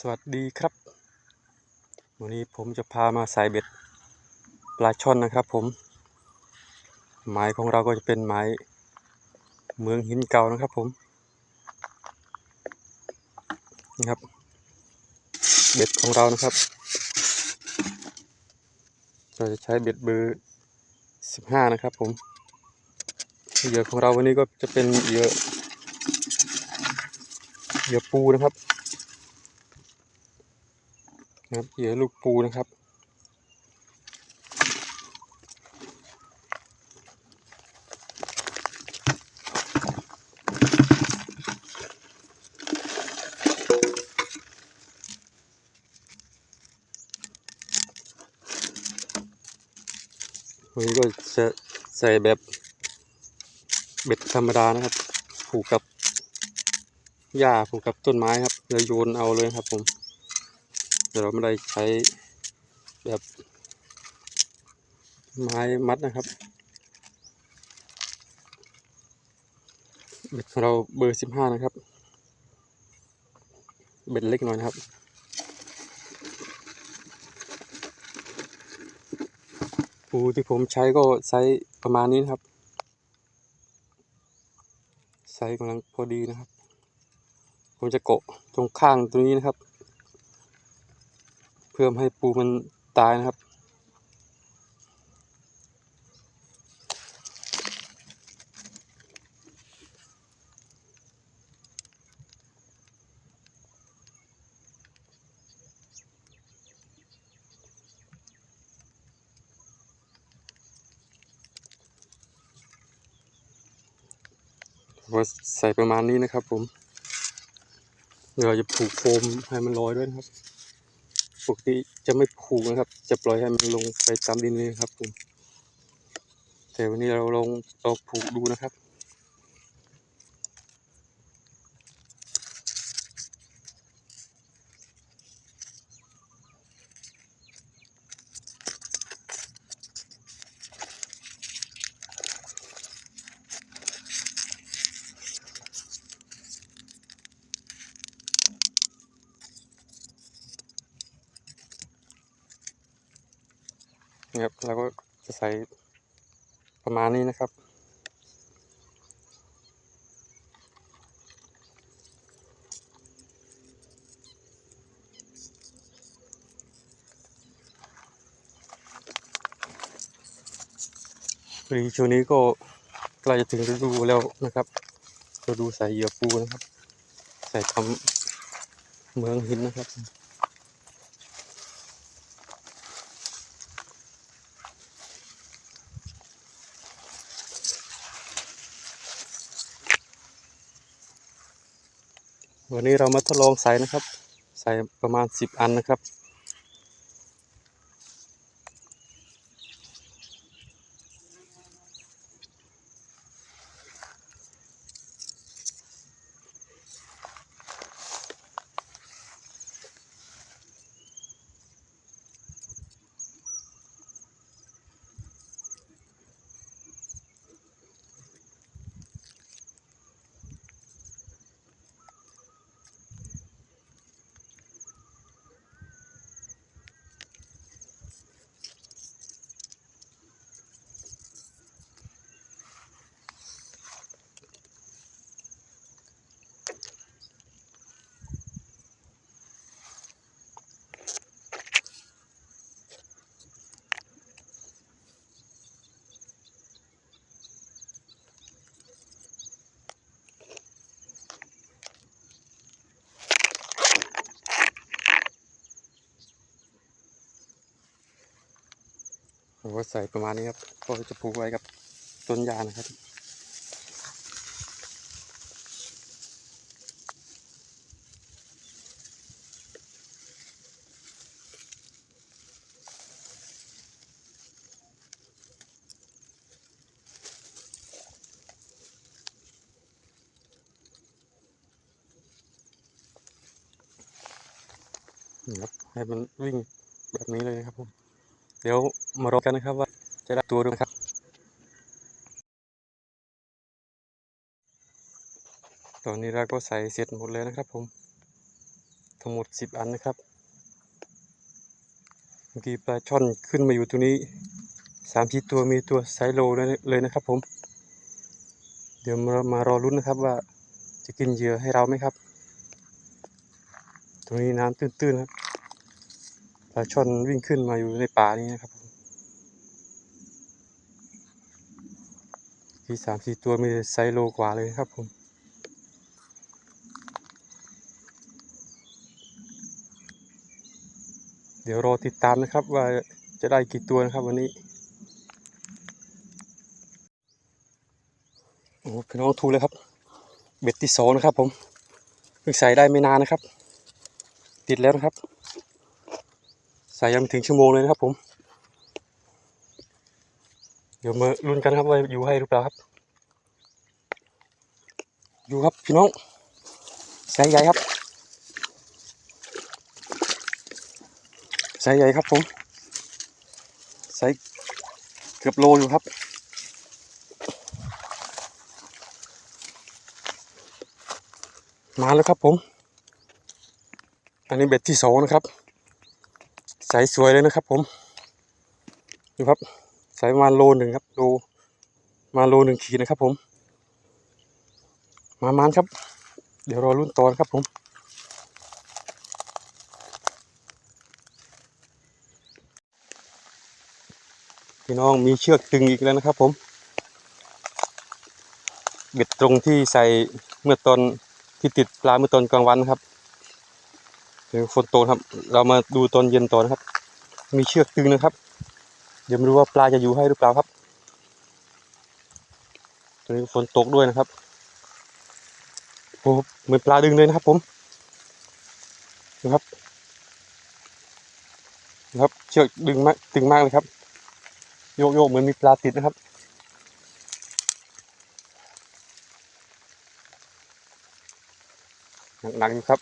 สวัสดีครับ วันนี้ผมจะพามาใส่เบ็ดปลาช่อนนะครับผมหมายของเราก็จะเป็นหมายเมืองหินเก่านะครับผม นี่ครับ เบ็ดของเรานะครับ เราจะใช้เบ็ดเบอร์สิบห้านะครับผม เหยื่อของเราวันนี้ก็จะเป็นเหยื่อเหยื่อปูนะครับ นะครับเหยื่อลูกปูนะครับ วันนี้ก็จะใส่แบบเบ็ดธรรมดานะครับ ผูกกับหญ้าผูกกับต้นไม้ครับแล้วโยนเอาเลยครับผม แต่เราไม่ได้ใช้แบบไม้มัดนะครับเบ็ดของเราเบอร์สิบห้านะครับ เบ็ดเล็กหน่อยนะครับปูที่ผมใช้ก็ไซส์ประมาณนี้นะครับ ไซส์กำลังพอดีนะครับ ผมจะเกาะตรงข้างตรงนี้นะครับ เพื่อไม่ให้ปูมันตายนะครับก็ใส่ประมาณนี้นะครับผม เดี๋ยวเราจะผูกโฟมให้มันลอยด้วยนะครับ ปกติจะไม่ผูกนะครับ จะปล่อยให้มันลงไปตามดินเลยครับผมแต่วันนี้เราลองลองผูกดูนะครับ นะครับเราก็จะใส่ประมาณนี้นะครับพอดีช่วงนี้ก็ใกล้จะถึงฤดูแล้วนะครับฤดูใส่เหยื่อปูนะครับ ใส่ทำเมืองหินนะครับ วันนี้เรามาทดลองใส่นะครับ ใส่ประมาณสิบอันนะครับ ผมก็ใส่ประมาณนี้ครับ ก็จะผูกไว้กับต้นยานะครับครับให้มันวิ่งแบบนี้เลยนะครับผม เดี๋ยว มารอกันนะครับว่าจะได้ตัวหรือไม่ครับตอนนี้เราก็ใส่เสร็จหมดแล้วนะครับผม ทั้งหมดสิบอันนะครับเมื่อกี้ปลาช่อนขึ้นมาอยู่ตรงนี้สามสี่ตัวมีตัวไซโลเลยนะครับผม เดี๋ยวมามารอรุ้นนะครับว่าจะกินเหยื่อให้เราไหมครับ ตรงนี้น้ำตื้นๆครับปลาช่อนวิ่งขึ้นมาอยู่ในป่านี้นะครับ มที่สามสี่ตัวมีไซโลกว่าเลยครับผมเดี๋ยวรอติดตามนะครับว่าจะได้กี่ตัวนะครับวันนี้ โอ้พี่น้องถูกเลยครับ เบ็ดที่สองนะครับผมเพิ่งใส่ได้ไม่นานนะครับ ติดแล้วนะครับ ใส่ยังถึงชั่วโมงเลยนะครับผม ดี๋ยวมาลุ้นกันครับว่าอยู่ให้หรือเปล่าครับ อยู่ครับพี่น้องใส่ใหญ่ครับไซส์ใหญ่ครับผมไซส์เกือบโลอยู่ครับ มาแล้วครับผม อันนี้เบ็ดที่สองนะครับไซส์สวยเลยนะครับผม ดูครับ ส์ประมาโลหนึ่งครับโลมาโลหนึ่งขีดนะครับผม มามันครับ เดี๋ยวรอรุ่นตอนครับผมพี่น้องมีเชือกตึงอีกแล้วนะครับผมเบ็ดตรงที่ใส่เมื่อตอนที่ติดปลาเมื่อตอนกลางวันนะครับเดี๋ยวฝนตกครับ เรามาดูตอนเย็นต่อนะครับ มีเชือกตึงนะครับ เดี๋ยวไม่รู้ว่าปลาจะอยู่ให้หรือเปล่าครับตอนนี้ฝนตกด้วยนะครับโอ้เหมือนปลาดึงเลยนะครับ ผมนะครับนะครับเชือกดึงมากตึงมากเลยครับ โยกโยกเหมือนมีปลาติดนะครับหนักๆอยู่ครับ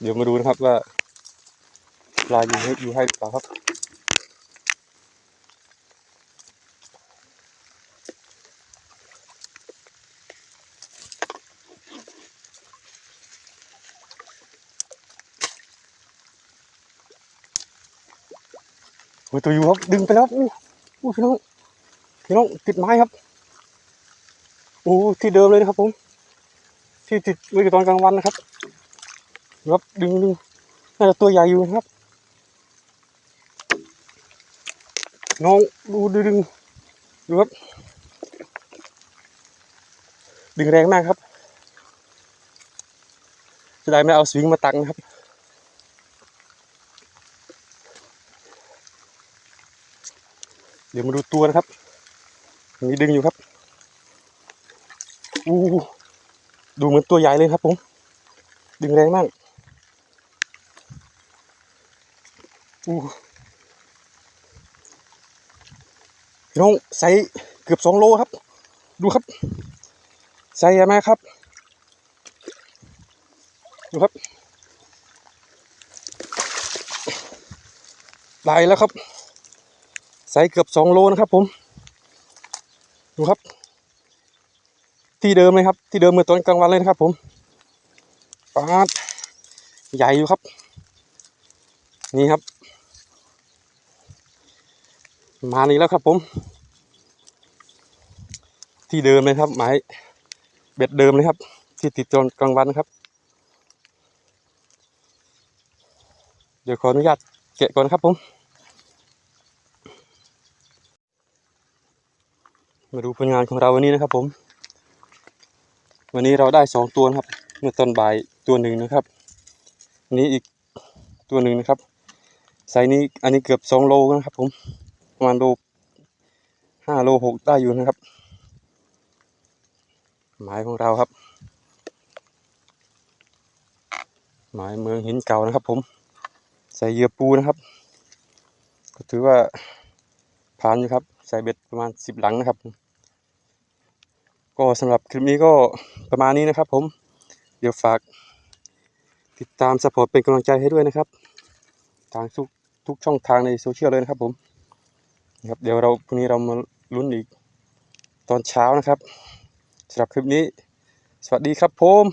เดี๋ยวมาดูนะครับว่า ลาอยู่ให้อยู่ให้หรือเปล่าครับโอ้ยตัวอยู่ครับดึงไปแล้วอู้อู้พี่น้องพี่น้องติดไม้ครับโอ้ที่เดิมเลยนะครับผม ที่ติดไว้ตอนกลางวันนะครับครับดึงดึงน่าจะตัวใหญ่อยู่นะครับ น้องดูดึงดูครับ ดึงแรงมากครับจะได้ไม่เอาสวิงมาตักนะครับ เดี๋ยวมาดูตัวนะครับ มีดึงอยู่ครับ อู้ดูเหมือนตัวใหญ่เลยครับผม ดึงแรงมากอู้ พี่น้องใส่เกือบสองโลครับ ดูครับ ใส่ไหมครับ ดูครับได้แล้วครับ ใส่เกือบสองโลนะครับผม ดูครับ ที่เดิมเลยครับ ที่เดิมเมื่อตอนกลางวันเลยนะครับ ผมปาดใหญ่อยู่ครับ นี่ครับ มานี่แล้วครับผม ที่เดิมเลยครับ หมายเบ็ดเดิมเลยครับ ที่ติดตอนกลางวันนะครับ เดี๋ยวขออนุญาตแกะก่อนครับผม มาดูผลงานของเราวันนี้นะครับผม วันนี้เราได้สองตัวครับ เมื่อตอนบ่ายตัวหนึ่งนะครับนี้อีกตัวหนึ่งนะครับไซนี้อันนี้เกือบสองโลนะครับผม ประมาณโลห้าโลหกได้อยู่นะครับ หมายของเราครับ หมายเมืองหินเก่านะครับผม ใส่เหยื่อปูนะครับ ก็ถือว่าผ่านอยู่ครับ ใส่เบ็ดประมาณสิบหลังนะครับ ก็สำหรับคลิปนี้ก็ประมาณนี้นะครับ ผม เดี๋ยวฝากติดตามสปอร์ตเป็นกำลังใจให้ด้วยนะครับ ทางทุกทุกช่องทางในโซเชียลเลยนะครับผม นะครับเดี๋ยวเราพรุ่งนี้เรามาลุ้นอีกตอนเช้านะครับสำหรับคลิปนี้ สวัสดีครับผม